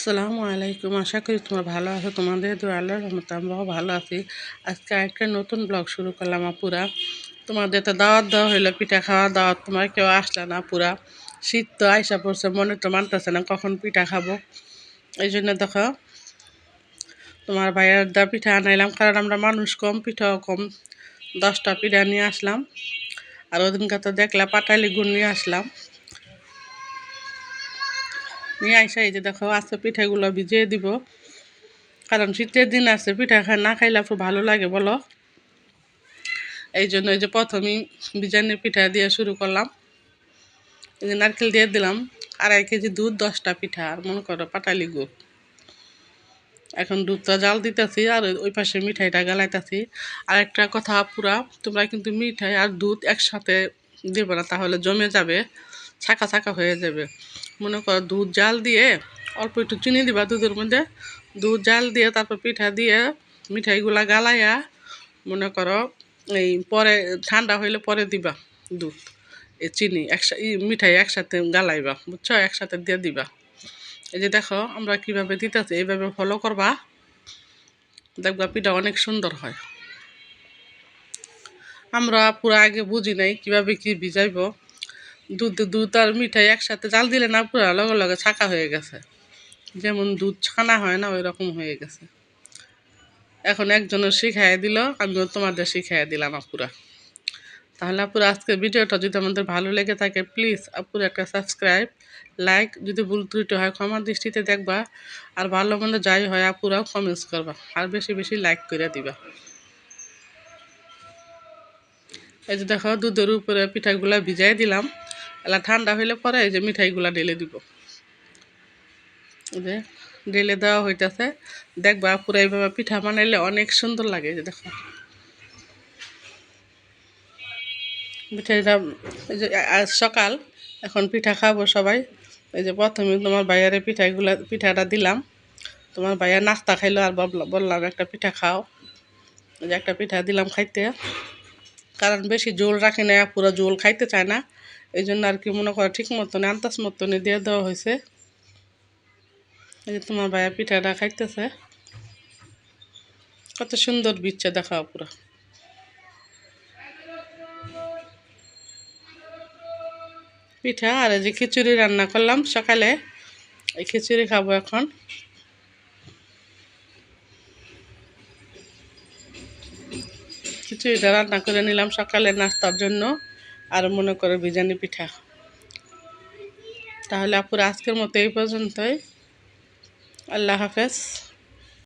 আসসালামু আলাইকুম। আশা করি তোমরা ভালো আছো। তোমাদের দু আল্লাহর রহমতে আমরাও ভালো আছি। আজকে একটা নতুন ব্লগ শুরু করলাম পুরা তোমাদের তো দাওয়াত দেওয়া হইল, পিঠা খাওয়া দাওয়াত। তোমার কেউ আসলে না পুরা শীত তো আইসা পড়ছে, মনে তো মানতেছে না কখন পিঠা খাব। এই জন্য দেখো, তোমার ভাইয়ের দা পিঠা আনাইলাম, কারণ আমরা মানুষ কম, পিঠাও কম। দশটা পিঠা নিয়ে আসলাম। আর ওদিনকে তো দেখলা পাটালি গুড় নিয়ে আসলাম। নিয়ে আইসা এই যে দেখো, আজকে পিঠাগুলো ভিজিয়ে দিব। কারণ শীতের দিন আছে, পিঠা খা, না খাইলে খুব ভালো লাগে, বলো? এই জন্য এই যে প্রথমেই বিরিয়ানির পিঠা দিয়ে শুরু করলাম। এই যে নারকেল দিয়ে দিলাম, আড়াই কেজি দুধ, দশটা পিঠা, আর মনে করো পাটালি গুড়। এখন দুধটা জাল দিতেছি, আর ওই পাশে মিঠাইটা গালাইতেছি। আর একটা কথা পুরা তোমরা কিন্তু মিঠাই আর দুধ একসাথে দেবে না, তাহলে জমে যাবে। ছাকা ছাকা হয়ে যাবে। মনে করো দুধ জাল দিয়ে অল্প একটু চিনি দিবা দুধের মধ্যে। দুধ জাল দিয়ে তারপর পিঠা দিয়ে মিঠাইগুলা গালাইয়া মনে করো এই পরে ঠান্ডা হইলে পরে দিবা দুধ। এ চিনি একসাথে মিঠাই একসাথে গালাইবা, বুঝছ? একসাথে দিয়ে দিবা। এই যে দেখো আমরা কীভাবে দিতেছি, এইভাবে ফলো করবা। দেখবা পিঠা অনেক সুন্দর হয়। আমরা পুরো আগে বুঝি নাই কীভাবে কি ভিজাইব। দুধ দুধ আর মিঠাই একসাথে জাল দিলে না পুরো লগে লগে ছাকা হয়ে গেছে। যেমন দুধ ছানা হয় না ওই রকম হয়ে গেছে। এখন একজনের শিখাই দিল, আমিও তোমাদের শিখাই দিলাম আপুরা। তাহলে আপুরা, আজকের ভিডিওটা যদি আমাদের ভালো লেগে থাকে প্লিজ আপুরা একটা সাবস্ক্রাইব লাইক যদি ভুল ত্রুটি হয় ক্ষমার দৃষ্টিতে দেখবা। আর ভালো মন্দ যাই হয় আপুরাও কমেন্টস করবা, আর বেশি বেশি লাইক করে দিবা। এই যে দেখো, দুধের উপরে পিঠাগুলা ভিজাই দিলাম। এলা ঠান্ডা হইলে পরে এই যে মিঠাইগুলা ঢেলে দিব। যে ঢেলে দেওয়া হইতেছে। দেখবা পুরো এইভাবে পিঠা বানাইলে অনেক সুন্দর লাগে যে দেখো। পিঠাটা এই যে আজ সকাল, এখন পিঠা খাব সবাই। এই যে প্রথমে তোমার বাইয়ারে পিঠাগুলা পিঠাটা দিলাম। তোমার ভাইয়া নাস্তা খাইলো আর বললাম একটা পিঠা খাও। যে একটা পিঠা দিলাম খাইতে। কারণ বেশি জোল রাখি না পুরো জোল খাইতে চায় না। এই জন্য আর কি মনে করো ঠিক মতনে আন্তাজ মতনে দিয়ে দেওয়া হয়েছে। এই যে তোমার ভাইয়া পিঠাটা খাইতেছে। কত সুন্দর বিচ্ছে দেখা পুরো। পিঠা আর এই যে খিচুড়ি রান্না করলাম সকালে, এই খিচুড়ি খাব এখন। খিচুড়িটা রান্না করে নিলাম সকালে নাস্তার জন্য। আর মনে করে বিরিয়ানি পিঠা। তাহলে আপুর আজকের মতো এই পর্যন্তই। আল্লাহ হাফেজ।